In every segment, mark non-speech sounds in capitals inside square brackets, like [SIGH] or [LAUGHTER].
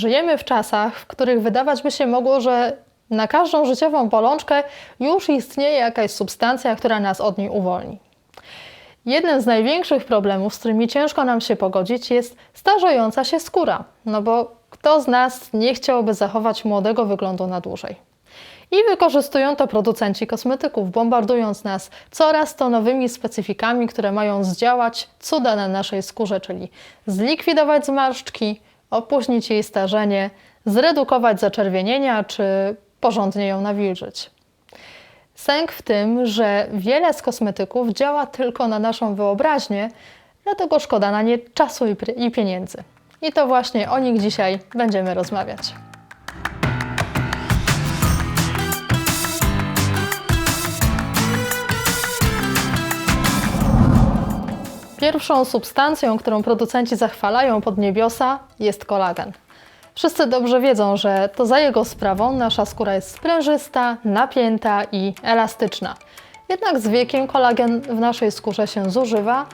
Żyjemy w czasach, w których wydawać by się mogło, że na każdą życiową bolączkę już istnieje jakaś substancja, która nas od niej uwolni. Jednym z największych problemów, z którymi ciężko nam się pogodzić, jest starzejąca się skóra. No bo kto z nas nie chciałby zachować młodego wyglądu na dłużej? I wykorzystują to producenci kosmetyków, bombardując nas coraz to nowymi specyfikami, które mają zdziałać cuda na naszej skórze, czyli zlikwidować zmarszczki, opóźnić jej starzenie, zredukować zaczerwienienia czy porządnie ją nawilżyć. Sęk w tym, że wiele z kosmetyków działa tylko na naszą wyobraźnię, dlatego szkoda na nie czasu i, pieniędzy. I to właśnie o nich dzisiaj będziemy rozmawiać. Pierwszą substancją, którą producenci zachwalają pod niebiosa, jest kolagen. Wszyscy dobrze wiedzą, że to za jego sprawą nasza skóra jest sprężysta, napięta i elastyczna. Jednak z wiekiem kolagen w naszej skórze się zużywa,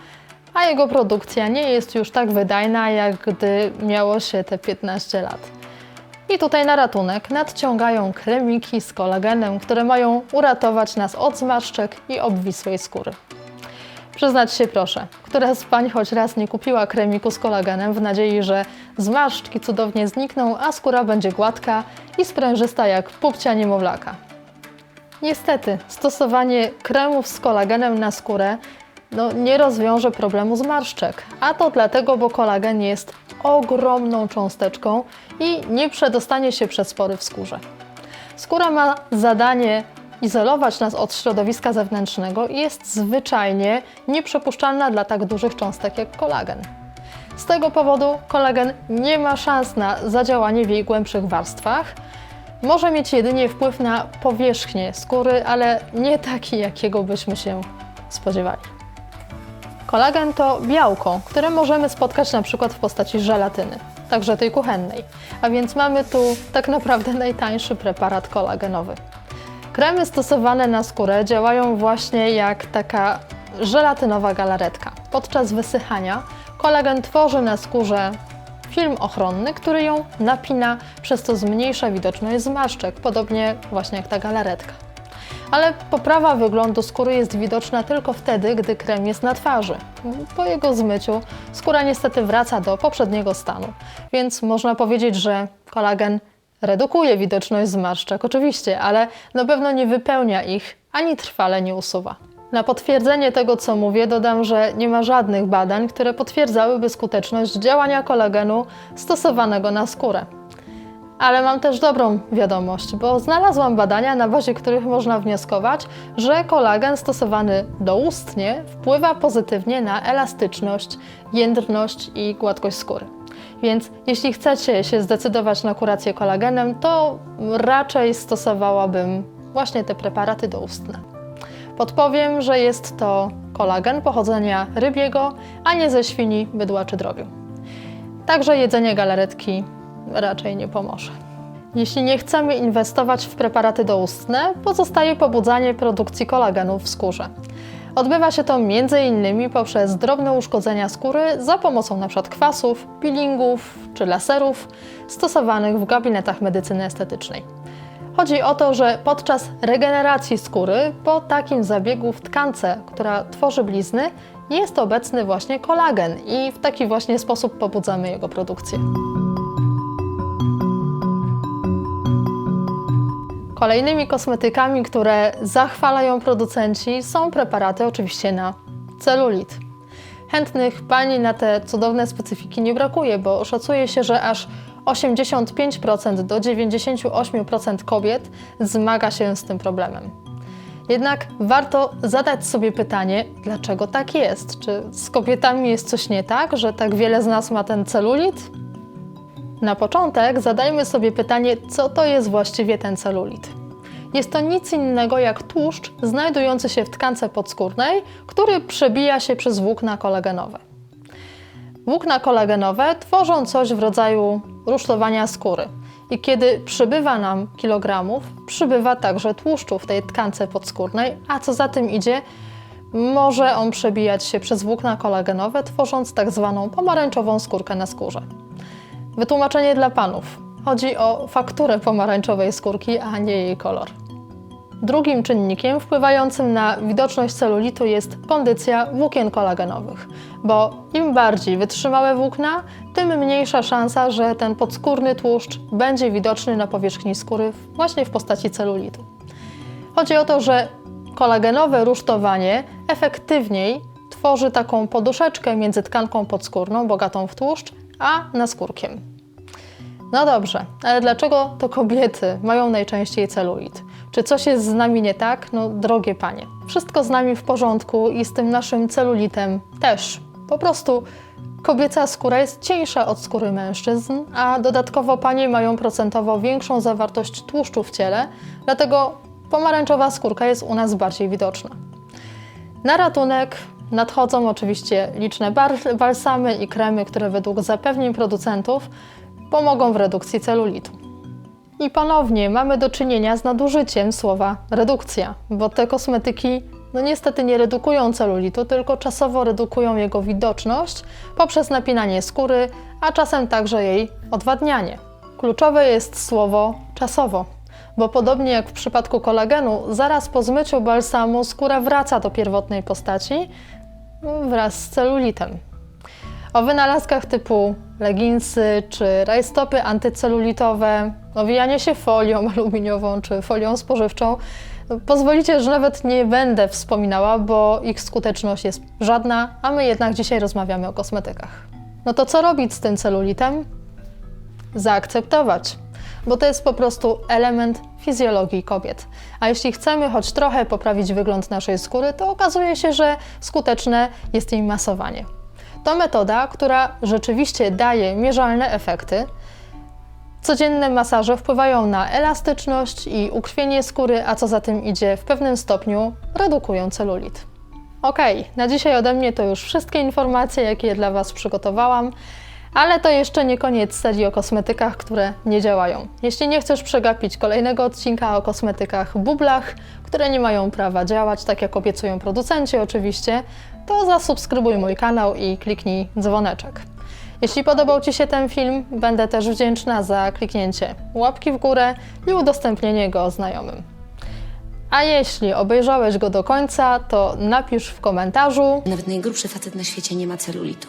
a jego produkcja nie jest już tak wydajna, jak gdy miało się te 15 lat. I tutaj na ratunek nadciągają kremiki z kolagenem, które mają uratować nas od zmarszczek i obwisłej skóry. Przyznać się proszę, która z pań choć raz nie kupiła kremiku z kolagenem w nadziei, że zmarszczki cudownie znikną, a skóra będzie gładka i sprężysta jak pupcia niemowlaka. Niestety, stosowanie kremów z kolagenem na skórę no, nie rozwiąże problemu zmarszczek, a to dlatego, bo kolagen jest ogromną cząsteczką i nie przedostanie się przez pory w skórze. Skóra ma zadanie izolować nas od środowiska zewnętrznego jest zwyczajnie nieprzepuszczalna dla tak dużych cząstek jak kolagen. Z tego powodu kolagen nie ma szans na zadziałanie w jej głębszych warstwach. Może mieć jedynie wpływ na powierzchnię skóry, ale nie taki, jakiego byśmy się spodziewali. Kolagen to białko, które możemy spotkać na przykład w postaci żelatyny, także tej kuchennej. A więc mamy tu tak naprawdę najtańszy preparat kolagenowy. Kremy stosowane na skórę działają właśnie jak taka żelatynowa galaretka. Podczas wysychania kolagen tworzy na skórze film ochronny, który ją napina, przez co zmniejsza widoczność zmarszczek, podobnie właśnie jak ta galaretka. Ale poprawa wyglądu skóry jest widoczna tylko wtedy, gdy krem jest na twarzy. Po jego zmyciu skóra niestety wraca do poprzedniego stanu, więc można powiedzieć, że kolagen redukuje widoczność zmarszczek, oczywiście, ale na pewno nie wypełnia ich ani trwale nie usuwa. Na potwierdzenie tego, co mówię, dodam, że nie ma żadnych badań, które potwierdzałyby skuteczność działania kolagenu stosowanego na skórę. Ale mam też dobrą wiadomość, bo znalazłam badania, na bazie których można wnioskować, że kolagen stosowany doustnie wpływa pozytywnie na elastyczność, jędrność i gładkość skóry. Więc jeśli chcecie się zdecydować na kurację kolagenem, to raczej stosowałabym właśnie te preparaty doustne. Podpowiem, że jest to kolagen pochodzenia rybiego, a nie ze świni, bydła czy drobiu. Także jedzenie galaretki raczej nie pomoże. Jeśli nie chcemy inwestować w preparaty doustne, pozostaje pobudzanie produkcji kolagenu w skórze. Odbywa się to m.in. poprzez drobne uszkodzenia skóry za pomocą np. kwasów, peelingów czy laserów stosowanych w gabinetach medycyny estetycznej. Chodzi o to, że podczas regeneracji skóry po takim zabiegu w tkance, która tworzy blizny, jest obecny właśnie kolagen i w taki właśnie sposób pobudzamy jego produkcję. Kolejnymi kosmetykami, które zachwalają producenci, są preparaty oczywiście na celulit. Chętnych pani na te cudowne specyfiki nie brakuje, bo szacuje się, że aż 85% do 98% kobiet zmaga się z tym problemem. Jednak warto zadać sobie pytanie, dlaczego tak jest? Czy z kobietami jest coś nie tak, że tak wiele z nas ma ten celulit? Na początek zadajmy sobie pytanie, co to jest właściwie ten celulit. Jest to nic innego jak tłuszcz znajdujący się w tkance podskórnej, który przebija się przez włókna kolagenowe. Włókna kolagenowe tworzą coś w rodzaju rusztowania skóry. I kiedy przybywa nam kilogramów, przybywa także tłuszczu w tej tkance podskórnej, a co za tym idzie, może on przebijać się przez włókna kolagenowe, tworząc tak zwaną pomarańczową skórkę na skórze. Wytłumaczenie dla panów. Chodzi o fakturę pomarańczowej skórki, a nie jej kolor. Drugim czynnikiem wpływającym na widoczność celulitu jest kondycja włókien kolagenowych, bo im bardziej wytrzymałe włókna, tym mniejsza szansa, że ten podskórny tłuszcz będzie widoczny na powierzchni skóry właśnie w postaci celulitu. Chodzi o to, że kolagenowe rusztowanie efektywniej tworzy taką poduszeczkę między tkanką podskórną, bogatą w tłuszcz, a naskórkiem. No dobrze, ale dlaczego to kobiety mają najczęściej celulit? Czy coś jest z nami nie tak? No, drogie panie. Wszystko z nami w porządku i z tym naszym celulitem też. Po prostu kobieca skóra jest cieńsza od skóry mężczyzn, a dodatkowo panie mają procentowo większą zawartość tłuszczu w ciele, dlatego pomarańczowa skórka jest u nas bardziej widoczna. Na ratunek nadchodzą oczywiście liczne balsamy i kremy, które według zapewnień producentów pomogą w redukcji celulitu. I ponownie mamy do czynienia z nadużyciem słowa redukcja, bo te kosmetyki no niestety nie redukują celulitu, tylko czasowo redukują jego widoczność poprzez napinanie skóry, a czasem także jej odwadnianie. Kluczowe jest słowo czasowo, bo podobnie jak w przypadku kolagenu, zaraz po zmyciu balsamu skóra wraca do pierwotnej postaci wraz z celulitem. O wynalazkach typu leginsy czy rajstopy antycelulitowe, owijanie się folią [LAUGHS] aluminiową czy folią spożywczą pozwolicie, że nawet nie będę wspominała, bo ich skuteczność jest żadna, a my jednak dzisiaj rozmawiamy o kosmetykach. No to co robić z tym celulitem? Zaakceptować, bo to jest po prostu element fizjologii kobiet. A jeśli chcemy choć trochę poprawić wygląd naszej skóry, to okazuje się, że skuteczne jest jej masowanie. To metoda, która rzeczywiście daje mierzalne efekty. Codzienne masaże wpływają na elastyczność i ukrwienie skóry, a co za tym idzie, w pewnym stopniu redukują celulit. Ok, na dzisiaj ode mnie to już wszystkie informacje, jakie dla Was przygotowałam, ale to jeszcze nie koniec serii o kosmetykach, które nie działają. Jeśli nie chcesz przegapić kolejnego odcinka o kosmetykach bublach, które nie mają prawa działać, tak jak obiecują producenci oczywiście, to zasubskrybuj mój kanał i kliknij dzwoneczek. Jeśli podobał Ci się ten film, będę też wdzięczna za kliknięcie łapki w górę i udostępnienie go znajomym. A jeśli obejrzałeś go do końca, to napisz w komentarzu. Nawet najgrubszy facet na świecie nie ma celulitu.